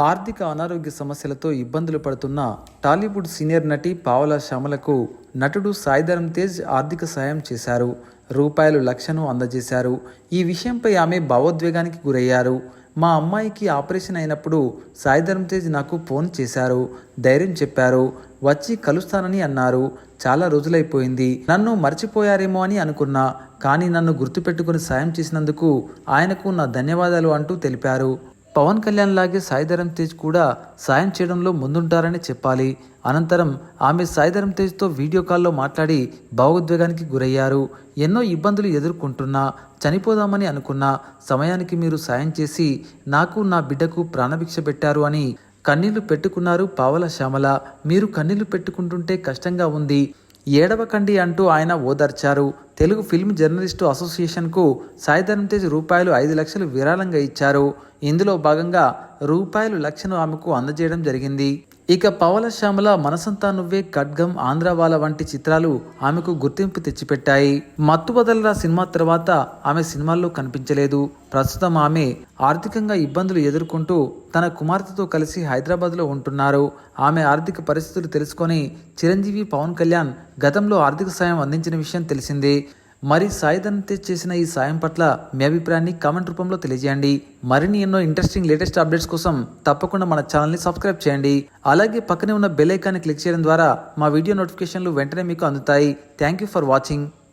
ఆర్థిక అనారోగ్య సమస్యలతో ఇబ్బందులు పడుతున్న టాలీవుడ్ సీనియర్ నటి పావల శ్యామలకు నటుడు సాయిధరం తేజ్ ఆర్థిక సాయం చేశారు. రూపాయలు లక్షను అందజేశారు. ఈ విషయంపై ఆమె భావోద్వేగానికి గురయ్యారు. మా అమ్మాయికి ఆపరేషన్ అయినప్పుడు సాయిధరం తేజ్ నాకు ఫోన్ చేశారు. ధైర్యం చెప్పారు. వచ్చి కలుస్తానని అన్నారు. చాలా రోజులైపోయింది. నన్ను మర్చిపోయారేమో అని అనుకున్నా. కానీ నన్ను గుర్తుపెట్టుకుని సాయం చేసినందుకు ఆయనకు నా ధన్యవాదాలు అంటూ తెలిపారు. పవన్ కళ్యాణ్ లాగే సాయిధరం తేజ్ కూడా సాయం చేయడంలో ముందుంటారని చెప్పాలి. అనంతరం ఆమె సాయిధరం తేజ్తో వీడియో కాల్లో మాట్లాడి భావోద్వేగానికి గురయ్యారు. ఎన్నో ఇబ్బందులు ఎదుర్కొంటున్నా చనిపోదామని అనుకున్నా సమయానికి మీరు సాయం చేసి నాకు నా బిడ్డకు ప్రాణభిక్ష పెట్టారు అని కన్నీళ్ళు పెట్టుకున్నారు పావల శ్యామల. మీరు కన్నీళ్ళు పెట్టుకుంటుంటే కష్టంగా ఉంది. ఏడవకండి అంటూ ఆయన ఓదార్చారు. తెలుగు ఫిల్మ్ జర్నలిస్టు అసోసియేషన్కు సాయిధరం తేజ్ రూపాయలు ఐదు లక్షలు విరాళంగా ఇచ్చారు. ఇందులో భాగంగా రూపాయలు లక్షను ఆమెకు అందజేయడం జరిగింది. ఇక పవల శ్యామల మనసంతా నువ్వే ఖడ్గం ఆంధ్రవాల వంటి చిత్రాలు ఆమెకు గుర్తింపు తెచ్చిపెట్టాయి. మత్తు బదలరా సినిమా తర్వాత ఆమె సినిమాల్లో కనిపించలేదు. ప్రస్తుతం ఆమె ఆర్థికంగా ఇబ్బందులు ఎదుర్కొంటూ తన కుమార్తెతో కలిసి హైదరాబాద్లో ఉంటున్నారు. ఆమె ఆర్థిక పరిస్థితులు తెలుసుకొని చిరంజీవి పవన్ కళ్యాణ్ గతంలో ఆర్థిక సాయం అందించిన విషయం తెలిసిందే. మరి సాయిధన్ తేజ్ చేసిన ఈ సాయం పట్ల మీ అభిప్రాయాన్ని కామెంట్ రూపంలో తెలియజేయండి. మరిన్ని ఎన్నో ఇంట్రెస్టింగ్ లేటెస్ట్ అప్డేట్స్ కోసం తప్పకుండా మన ఛానల్ని సబ్స్క్రైబ్ చేయండి. అలాగే పక్కనే ఉన్న బెల్ ఐకాన్ని క్లిక్ చేయడం ద్వారా మా వీడియో నోటిఫికేషన్లు వెంటనే మీకు అందుతాయి. Thank you for watching